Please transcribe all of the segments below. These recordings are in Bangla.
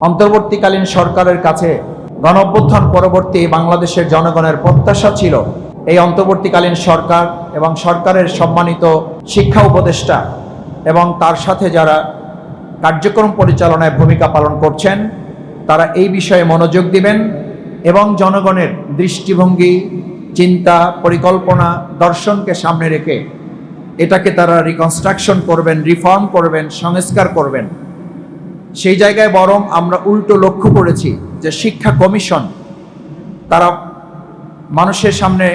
অন্তর্বর্তীকালীন সরকারের কাছে গণঅভ্যুত্থান পরবর্তী বাংলাদেশের জনগণের প্রত্যাশা ছিল এই অন্তর্বর্তীকালীন সরকার এবং সরকারের সম্মানিত শিক্ষা উপদেষ্টা এবং তার সাথে যারা কার্যক্রম পরিচালনায় ভূমিকা পালন করছেন, তারা এই বিষয়ে মনোযোগ দিবেন এবং জনগণের দৃষ্টিভঙ্গি, চিন্তা, পরিকল্পনা, দর্শনকে সামনে রেখে এটাকে তারা রিকনস্ট্রাকশন করবেন রিফর্ম করবেন, সংস্কার করবেন। সেই জায়গায় বরং আমরা উল্টো লক্ষ্য করেছি যে শিক্ষা কমিশন তারা মানুষের সামনে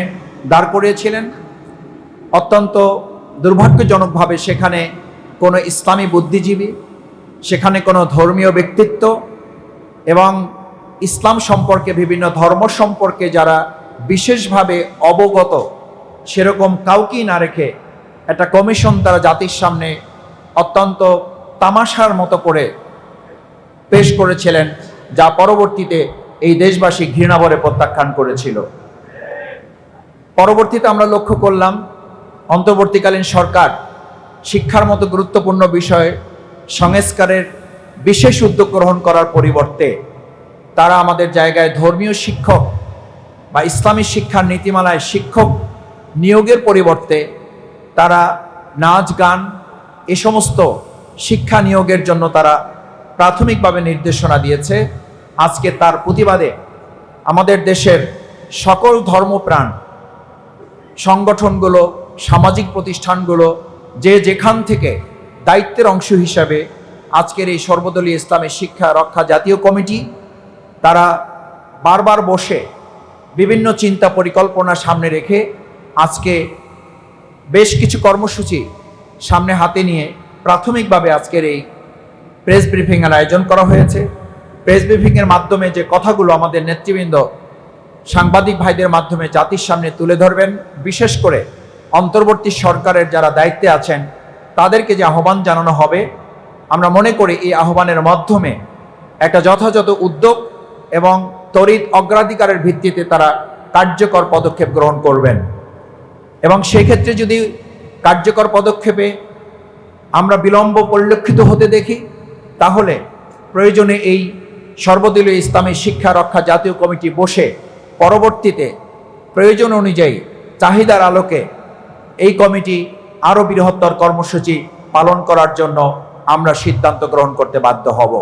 দাঁড় করিয়েছিলেন। অত্যন্ত দুর্ভাগ্যজনকভাবে সেখানে কোনো ইসলামী বুদ্ধিজীবী, সেখানে কোনো ধর্মীয় ব্যক্তিত্ব এবং ইসলাম সম্পর্কে বিভিন্ন ধর্ম সম্পর্কে যারা বিশেষভাবে অবগত, সেরকম কাউকেই না রেখে একটা কমিশন তারা জাতির সামনে অত্যন্ত তামাশার মতো করে পেশ করেছিলেন, যা পরবর্তীতে এই দেশবাসী ঘৃণাভরে প্রত্যাখ্যান করেছিল। পরবর্তীতে আমরা লক্ষ্য করলাম, অন্তর্বর্তীকালীন সরকার শিক্ষার মতো গুরুত্বপূর্ণ বিষয়ে সংস্কারের বিশেষ উদ্যোগ গ্রহণ করার পরিবর্তে তারা আমাদের জায়গায় ধর্মীয় শিক্ষক বা ইসলামী শিক্ষার নীতিমালায় শিক্ষক নিয়োগের পরিবর্তে তারা নাচ, গান, এ সমস্ত শিক্ষা নিয়োগের জন্য তারা প্রাথমিকভাবে নির্দেশনা দিয়েছে, আজকে তার প্রতিবাদে আমাদের দেশের সকল ধর্মপ্রাণ, সংগঠনগুলো, সামাজিক প্রতিষ্ঠানগুলো, যে যেখান থেকে দায়িত্বের অংশ হিসাবে আজকের এই সর্বদলীয় ইসলামের শিক্ষা রক্ষা জাতীয় কমিটি, তারা বারবার বসে বিভিন্ন চিন্তা পরিকল্পনা সামনে রেখে আজকে বেশ কিছু কর্মসূচি সামনে হাতে নিয়ে প্রাথমিকভাবে আজকের এই প্রেস ব্রিফিংয়ের আয়োজন করা হয়েছে। প্রেস ব্রিফিংয়ের মাধ্যমে যে কথাগুলো আমাদের নেতৃবৃন্দ, সাংবাদিক ভাইদের মাধ্যমে জাতির সামনে তুলে ধরবেন, বিশেষ করে অন্তর্বর্তী সরকারের যারা দায়িত্বে আছেন, তাদেরকে যে আহ্বান জানানো হবে, আমরা মনে করি এই আহ্বানের মাধ্যমে একটা যথাযথ উদ্যোগ এবং তড়িৎ অগ্রাধিকারের ভিত্তিতে তারা কার্যকর পদক্ষেপ গ্রহণ করবেন। এবং সেই ক্ষেত্রে যদি কার্যকর পদক্ষেপে আমরা বিলম্ব পরিলক্ষিত হতে দেখি তাহলে প্রয়োজনে এই সর্বদলীয় ইসলামী শিক্ষা রক্ষা জাতীয় কমিটি বসে পরবর্তীতে প্রয়োজন অনুযায়ী চাহিদার আলোকে এই কমিটি আরও বৃহত্তর কর্মসূচি পালন করার জন্য আমরা সিদ্ধান্ত গ্রহণ করতে বাধ্য হব।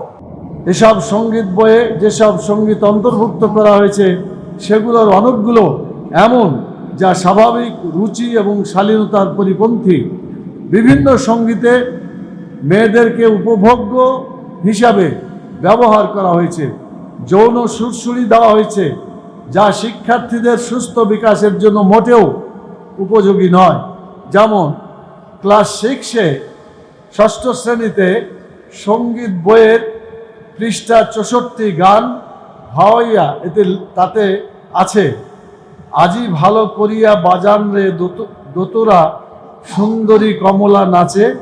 এসব সংগীত বইয়ে যেসব সংগীত অন্তর্ভুক্ত করা হয়েছে, সেগুলোর অনেকগুলো এমন যা স্বাভাবিক রুচি এবং শালীনতার পরিপন্থী। বিভিন্ন সঙ্গীতে মেয়েদেরকে উপভোগ্য হিসাবে ব্যবহার করা হয়েছে। যৌন সুরসুরি দেওয়া হয়েছে, যা শিক্ষার্থীদের সুস্থ বিকাশের জন্য মোটেও উপযোগী নয়। যেমন, ক্লাস সিক্সে ষষ্ঠ শ্রেণীতে সংগীত বইয়ের পৃষ্ঠা চৌষট্টি গান ভাওয়াইয়া এতে তাতে আছে, আজি ভালো করিয়া বাজান রে দোত- দোতরা সুন্দরী কমলা নাচে,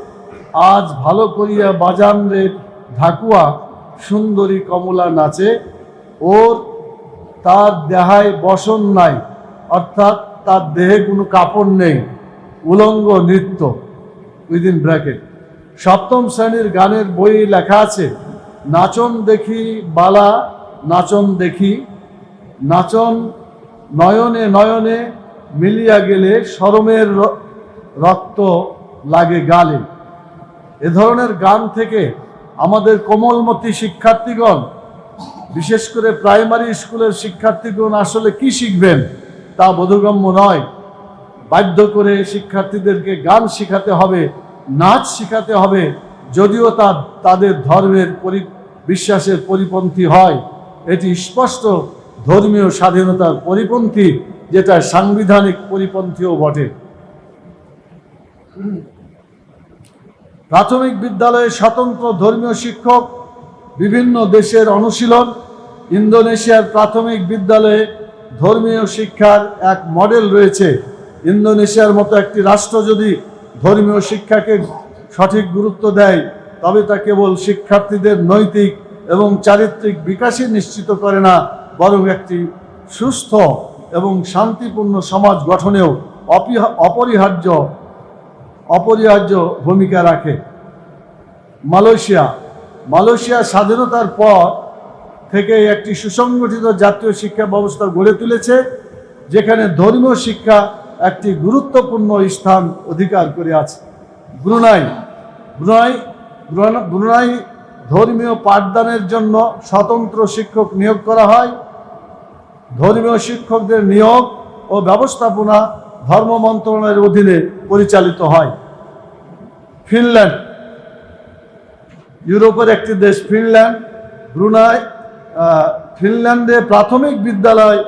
আজ ভালো করিয়া বাজান রে ঢাকুয়া সুন্দরী কমলা নাচে। ওর তার দেহায় বসন নাই, অর্থাৎ তার দেহে কোনো কাপড় নেই। উলঙ্গ নৃত্য। Within bracket. সপ্তম শ্রেণির গানের বই লেখা আছে, নাচন দেখি বালা, নাচন দেখি। নাচন নয়নে নয়নে মিলিয়া গেলে শরমের র- রক্ত লাগে গালে। এ ধরনের গান থেকে আমাদের কোমলমতি শিক্ষার্থীগণ, বিশেষ করে প্রাইমারি স্কুলের শিক্ষার্থীগণ আসলে কি শিখবেন তা বোধগম্য নয়। বাধ্য করে শিক্ষার্থীদেরকে গান শেখাতে হবে, নাচ শেখাতে হবে, যদিও তা তাদের ধর্মের পরি, বিশ্বাসের পরিপন্থী হয়। এটি স্পষ্ট ধর্মীয় স্বাধীনতার পরিপন্থী, যেটা সাংবিধানিক পরিপন্থীও বটে। প্রাথমিক বিদ্যালয়ে স্বতন্ত্র ধর্মীয় শিক্ষক, বিভিন্ন দেশের অনুশীলন, ইন্দোনেশিয়ার প্রাথমিক বিদ্যালয়ে ধর্মীয় শিক্ষার এক মডেল রয়েছে। ইন্দোনেশিয়ার মতো একটি রাষ্ট্র যদি ধর্মীয় শিক্ষাকে সঠিক গুরুত্ব দেয়, তবে তা কেবল শিক্ষার্থীদের নৈতিক এবং চারিত্রিক বিকাশই নিশ্চিত করে না, বরং একটি সুস্থ এবং শান্তিপূর্ণ সমাজ গঠনেও অপরিহার্য অপরিহার্য ভূমিকা রাখে। মালয়েশিয়া। মালয়েশিয়া স্বাধীনতার পর থেকে একটি সুসংগঠিত জাতীয় শিক্ষা ব্যবস্থা গড়ে তুলেছে, যেখানে ধর্মীয় শিক্ষা একটি গুরুত্বপূর্ণ স্থান অধিকার করে আছে। ব্রুনাই। ব্রুনাই ব্রুনাই ধর্মীয় পাঠদানের জন্য স্বতন্ত্র শিক্ষক নিয়োগ করা হয়। ধর্মীয় শিক্ষকদের নিয়োগ ও ব্যবস্থাপনা ধর্ম মন্ত্রণালয়ের অধীনে পরিচালিত হয়। ফিনল্যান্ড, ইউরোপের একটি দেশ ফিনল্যান্ড, ব্রুনাই ফিনল্যান্ডে প্রাথমিক বিদ্যালয়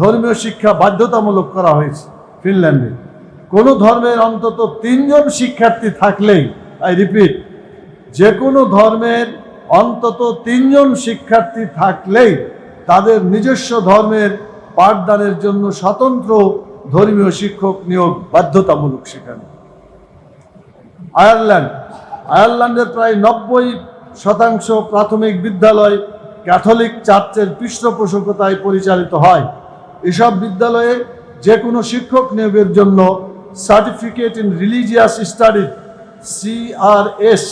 ধর্মীয় শিক্ষা বাধ্যতামূলক করা হয়েছে ফিনল্যান্ডে। কোনো ধর্মের অন্তত তিনজন শিক্ষার্থী থাকলেই, আই রিপিট যে কোনো ধর্মের অন্তত তিনজন শিক্ষার্থী থাকলেই তাদের নিজস্ব ধর্মের পাঠদানের জন্য স্বতন্ত্র ধর্মীয় শিক্ষক নিয়োগ বাধ্যতামূলক সেখানে। আয়ারল্যান্ড। আয়ারল্যান্ডের প্রায় নব্বই শতাংশ প্রাথমিক বিদ্যালয় ক্যাথলিক চার্চের পৃষ্ঠপোষকতায় পরিচালিত হয়। এসব বিদ্যালয়ে যে কোনো শিক্ষক নিয়োগের জন্য certificate in religious study CRS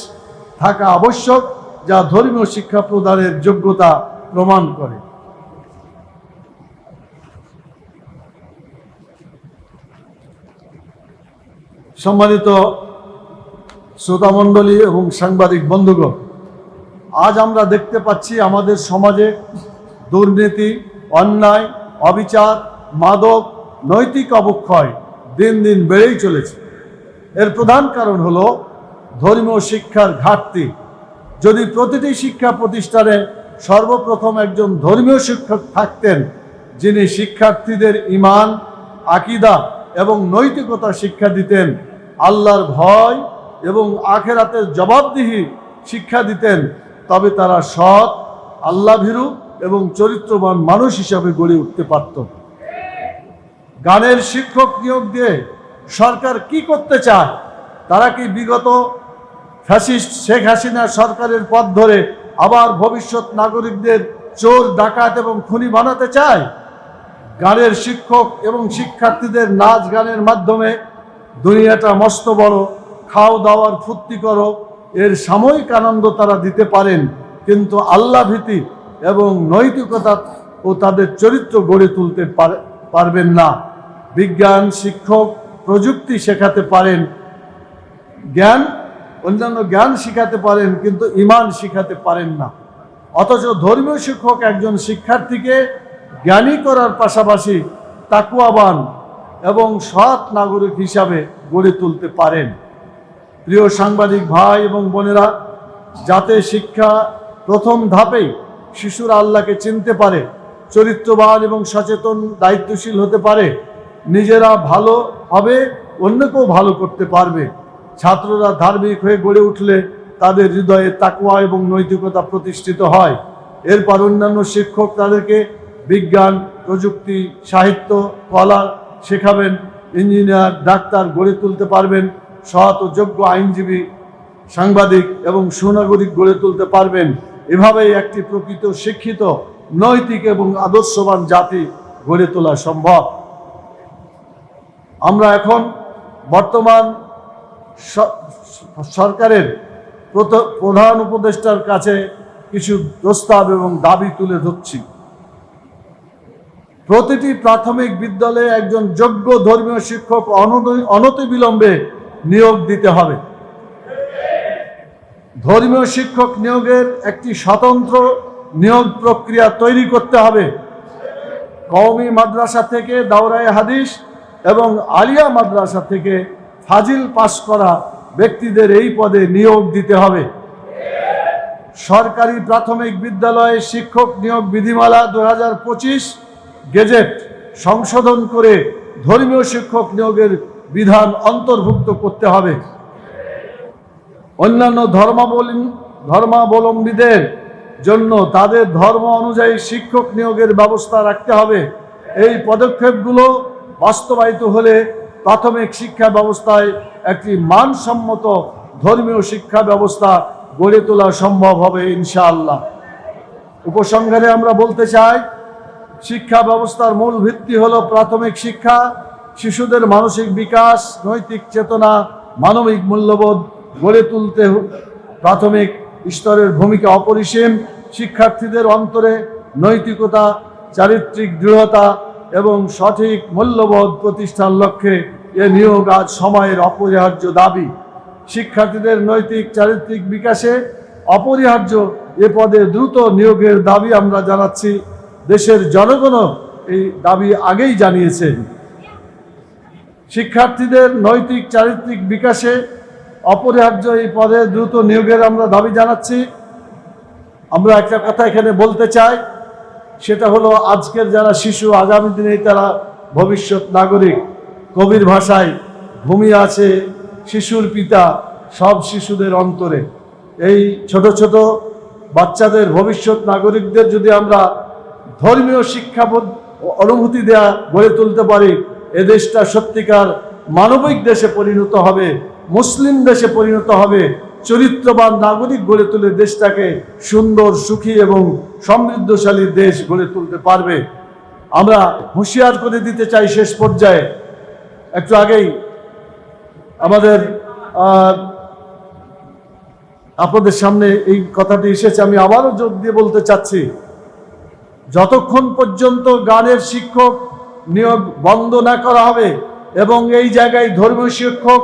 থাকা আবশ্যক, যা ধর্মীয় শিক্ষা প্রদানের যোগ্যতা প্রমাণ করে। সম্মানিত শ্রোতামণ্ডলী এবং সাংবাদিক বন্ধুগণ, আজ আমরা দেখতে পাচ্ছি আমাদের সমাজে দুর্নীতি, অন্যায়, অবিচার, মাদক, নৈতিক অবক্ষয় দিন দিন বেড়েই চলেছে। এর প্রধান কারণ হল ধর্মীয় শিক্ষার ঘাটতি। যদি প্রতিটি শিক্ষা প্রতিষ্ঠানে সর্বপ্রথম একজন ধর্মীয় শিক্ষক থাকতেন, যিনি শিক্ষার্থীদের ইমান, আকিদা এবং নৈতিকতা শিক্ষা দিতেন। আল্লাহর ভয় এবং আখেরাতের জবাবদিহি শিক্ষা দিতেন। তবে তারা সৎ আল্লাহ ভীরু এবং চরিত্রবান মানুষ হিসাবে গড়ে উঠতে পারত। গানের শিক্ষক নিয়োগ দিয়ে সরকার কি করতে চায়? তারা কি বিগত ফ্যাসিস্ট শেখ হাসিনা সরকারের পথ ধরে আবার ভবিষ্যৎ নাগরিকদের চোর, ডাকাত এবং খুনি বানাতে চায়? গানের শিক্ষক এবং শিক্ষার্থীদের নাচ গানের মাধ্যমে দুনিয়াটা মস্ত বড়, খাও দাওয়ার ফুর্তি করো, এর সাময়িক আনন্দ তারা দিতে পারেন। কিন্তু আল্লাহ ভীতি এবং নৈতিকতা ও তাদের চরিত্র গড়ে তুলতে পার- পারবেন না। বিজ্ঞান, শিক্ষক, প্রযুক্তি শেখাতে পারেন। জ্ঞান, অন্যান্য জ্ঞান শিখাতে পারেন, কিন্তু ইমান শিখাতে পারেন না। অথচ ধর্মীয় শিক্ষক একজন শিক্ষার্থীকে জ্ঞানী করার পাশাপাশি তাকুয়াবান এবং সৎ নাগরিক হিসাবে গড়ে তুলতে পারেন। প্রিয় সাংবাদিক ভাই এবং বোনেরা, যাতে শিক্ষা প্রথম ধাপেই শিশুরা আল্লাহকে চিনতে পারে, চরিত্রবান এবং সচেতন, দায়িত্বশীল হতে পারে, নিজেরা ভালো হবে, অন্যকেও ভালো করতে পারবে। ছাত্ররা ধার্মিক হয়ে গড়ে উঠলে তাদের হৃদয়ে তাকুয়া এবং নৈতিকতা প্রতিষ্ঠিত হয়। এরপর অন্যান্য শিক্ষক তাদেরকে বিজ্ঞান, প্রযুক্তি, সাহিত্য, কলা শেখাবেন, ইঞ্জিনিয়ার, ডাক্তার গড়ে তুলতে পারবেন, সৎ ও যোগ্য আইনজীবী, সাংবাদিক এবং সুনাগরিক গড়ে তুলতে পারবেন। এভাবেই একটি প্রকৃত শিক্ষিত, নৈতিক এবং আদর্শবান জাতি গড়ে তোলা সম্ভব। আমরা এখন বর্তমান সরকারের প্রধান উপদেষ্টার কাছে কিছু প্রস্তাব এবং দাবি তুলে ধরছি। প্রতিটি প্রাথমিক বিদ্যালয়ে একজন যোগ্য ধর্মীয় শিক্ষক অনতি- অনতিবিলম্বে নিয়োগ দিতে হবে। ধর্মীয় শিক্ষক নিয়োগের একটি স্বতন্ত্র নিয়োগ প্রক্রিয়া তৈরি করতে হবে। কওমি মাদ্রাসা থেকে দাওরায়ে হাদিস এবং আলিয়া মাদ্রাসা থেকে ফাজিল পাশ করা ব্যক্তিদের এই পদে নিয়োগ দিতে হবে। সরকারি প্রাথমিক বিদ্যালয়ে শিক্ষক নিয়োগ বিধিমালা দু হাজার পঁচিশ গেজেট সংশোধন করে ধর্মীয় শিক্ষক নিয়োগের বিধান অন্তর্ভুক্ত করতে হবে। অন্যান্য ধর্মাবলী ধর্মাবলম্বীদের জন্য তাদের ধর্ম অনুযায়ী শিক্ষক নিয়োগের ব্যবস্থা রাখতে হবে। এই পদক্ষেপগুলো বাস্তবায়িত হলে প্রাথমিক শিক্ষা ব্যবস্থায় একটি মানসম্মত ধর্মীয় শিক্ষা ব্যবস্থা গড়ে তোলা সম্ভব হবে ইনশাআল্লাহ। উপসংহারে আমরা বলতে চাই শিক্ষা ব্যবস্থার মূল ভিত্তি হলো প্রাথমিক শিক্ষা, শিশুদের মানসিক বিকাশ, নৈতিক চেতনা, মানবিক মূল্যবোধ গড়ে তুলতে প্রাথমিক স্তরের ভূমিকা অপরিসীম, শিক্ষার্থীদের অন্তরে নৈতিকতা, চারিত্রিক দৃঢ়তা এবং সঠিক মূল্যবোধ প্রতিষ্ঠার লক্ষ্যে এ নিয়োগ আজ সময়ের অপরিহার্য দাবি। শিক্ষার্থীদের নৈতিক, চারিত্রিক বিকাশে অপরিহার্য এ পদে দ্রুত নিয়োগের দাবি আমরা জানাচ্ছি। দেশের এই দাবি আগেই জানিয়েছেন শিক্ষার্থীদের নৈতিক, চারিত্রিক বিকাশে অপরিহার্য এই পদে দ্রুত নিয়োগের আমরা দাবি জানাচ্ছি। আমরা একটা কথা এখানে বলতে চাই, সেটা হলো আজকের যারা শিশু, আগামী দিনে তারা ভবিষ্যৎ নাগরিক, কবির ভাষায় ঘুমিয়ে আছে শিশুর পিতা সব শিশুদের অন্তরে। এই ছোট ছোট বাচ্চাদের ভবিষ্যৎ নাগরিকদের যদি আমরা ধর্মীয় শিক্ষাবোধ অনুভূতি দেয়া গড়ে তুলতে পারি, এ দেশটা সত্যিকার মানবিক দেশে পরিণত হবে, মুসলিম দেশে পরিণত হবে, চরিত্রবান নাগরিক গড়ে তুলে দেশটাকে সুন্দর, সুখী এবং সমৃদ্ধশালী দেশ গড়ে তুলতে পারবে। আমরা হুঁশিয়ার করে দিতে চাই শেষ পর্যায়ে। একটু আগেই আমাদের আপনাদের সামনে এই কথাটি এসেছে, আমি আবারও যোগ দিয়ে বলতে চাচ্ছি। যতক্ষণ পর্যন্ত গানের শিক্ষক নিয়োগ বন্ধ না করা হবে এবং এই জায়গায় ধর্মীয় শিক্ষক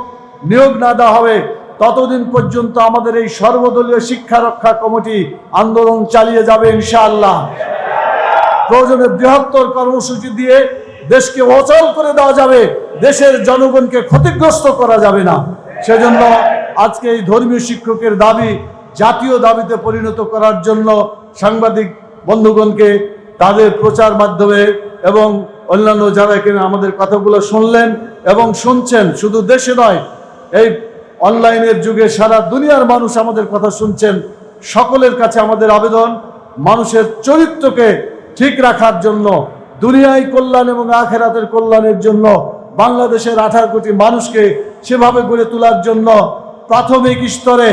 নিয়োগ না দেওয়া হবে, ততদিন পর্যন্ত আমাদের এই সর্বদলীয় শিক্ষা রক্ষা কমিটি আন্দোলন চালিয়ে যাবে ইনশাআল্লাহ। প্রয়োজনে বৃহত্তর কর্মসূচি দিয়ে দেশকে অচল করে দেওয়া যাবে, দেশের জনগণকে ক্ষতিগ্রস্ত করা যাবে না। সেজন্য আজকে এই ধর্মীয় শিক্ষকের দাবি জাতীয় দাবিতে পরিণত করার জন্য সাংবাদিক বন্ধুগণকে তাদের প্রচার মাধ্যমে এবং অন্যান্য যারা এখানে আমাদের কথাগুলো শুনলেন এবং শুনছেন, শুধু দেশে নয়, এই অনলাইনের যুগে সারা দুনিয়ার মানুষ আমাদের কথা শুনছেন। সকলের কাছে আমাদের আবেদন, মানুষের চরিত্রকে ঠিক রাখার জন্য, দুনিয়ায় কল্যাণ এবং আখেরাতের কল্যাণের জন্য, বাংলাদেশের আঠারো কোটি মানুষকে সেভাবে গড়ে তোলার জন্য প্রাথমিক স্তরে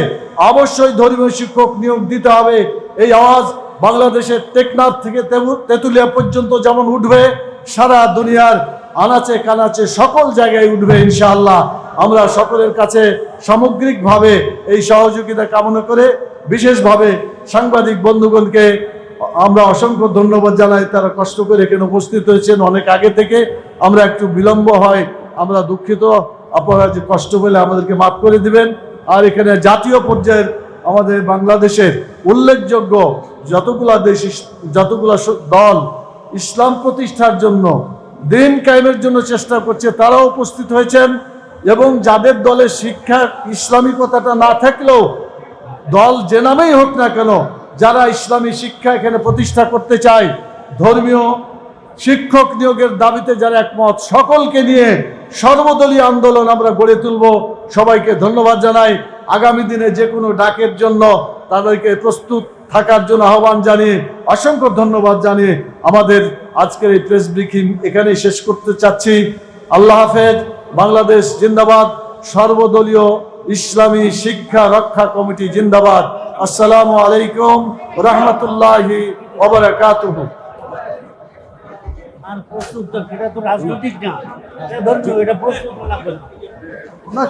অবশ্যই ধর্মীয় শিক্ষক নিয়োগ দিতে হবে। এই আওয়াজ বাংলাদেশের টেকনাফ থেকে তেঁতুলিয়া পর্যন্ত যেমন উঠবে, সারা দুনিয়ার আনাচে কানাচে সকল জায়গায় উঠবে ইনশাআল্লাহ। আমরা সকলের কাছে সামগ্রিকভাবে এই সহযোগিতা কামনা করে বিশেষভাবে সাংবাদিক বন্ধুগণকে আমরা অসংখ্য ধন্যবাদ জানাই। তারা কষ্ট করে এখানে উপস্থিত হয়েছেন অনেক আগে থেকে। আমরা একটু বিলম্ব হয়, আমরা দুঃখিত। আপনারা যে কষ্ট পেলে আমাদেরকে মাফ করে দিবেন। আর এখানে জাতীয় পর্যায়ের আমাদের বাংলাদেশের উল্লেখযোগ্য যতগুলা দেশ যতগুলা দল ইসলাম প্রতিষ্ঠার জন্য দিন কায়েমের জন্য চেষ্টা করছে, তারাও উপস্থিত হয়েছেন এবং যাদের দলে শিক্ষা ইসলামিকতাটা না থাকলেও দল যে নামেই হোক না কেন, যারা ইসলামী শিক্ষা এখানে প্রতিষ্ঠা করতে চায়, ধর্মীয় শিক্ষক নিয়োগের দাবিতে যারা একমত, সকলকে নিয়ে সর্বদলীয় আন্দোলন আমরা গড়ে তুলব। সবাইকে ধন্যবাদ জানাই। আগামী দিনে যে কোনো ডাকের জন্য তাদেরকে প্রস্তুত থাকার জন্য আহ্বান জানিয়ে, অসংখ্য ধন্যবাদ জানিয়ে আমাদের আজকের এই প্রেস ব্রিফিং এখানেই শেষ করতে চাচ্ছি। আল্লাহ হাফেজ, বাংলাদেশ জিন্দাবাদ, সর্বদলীয় ইসলামী শিক্ষা রক্ষা কমিটি জিন্দাবাদ। আসসালামু আলাইকুম রহমতুল্লাহি না।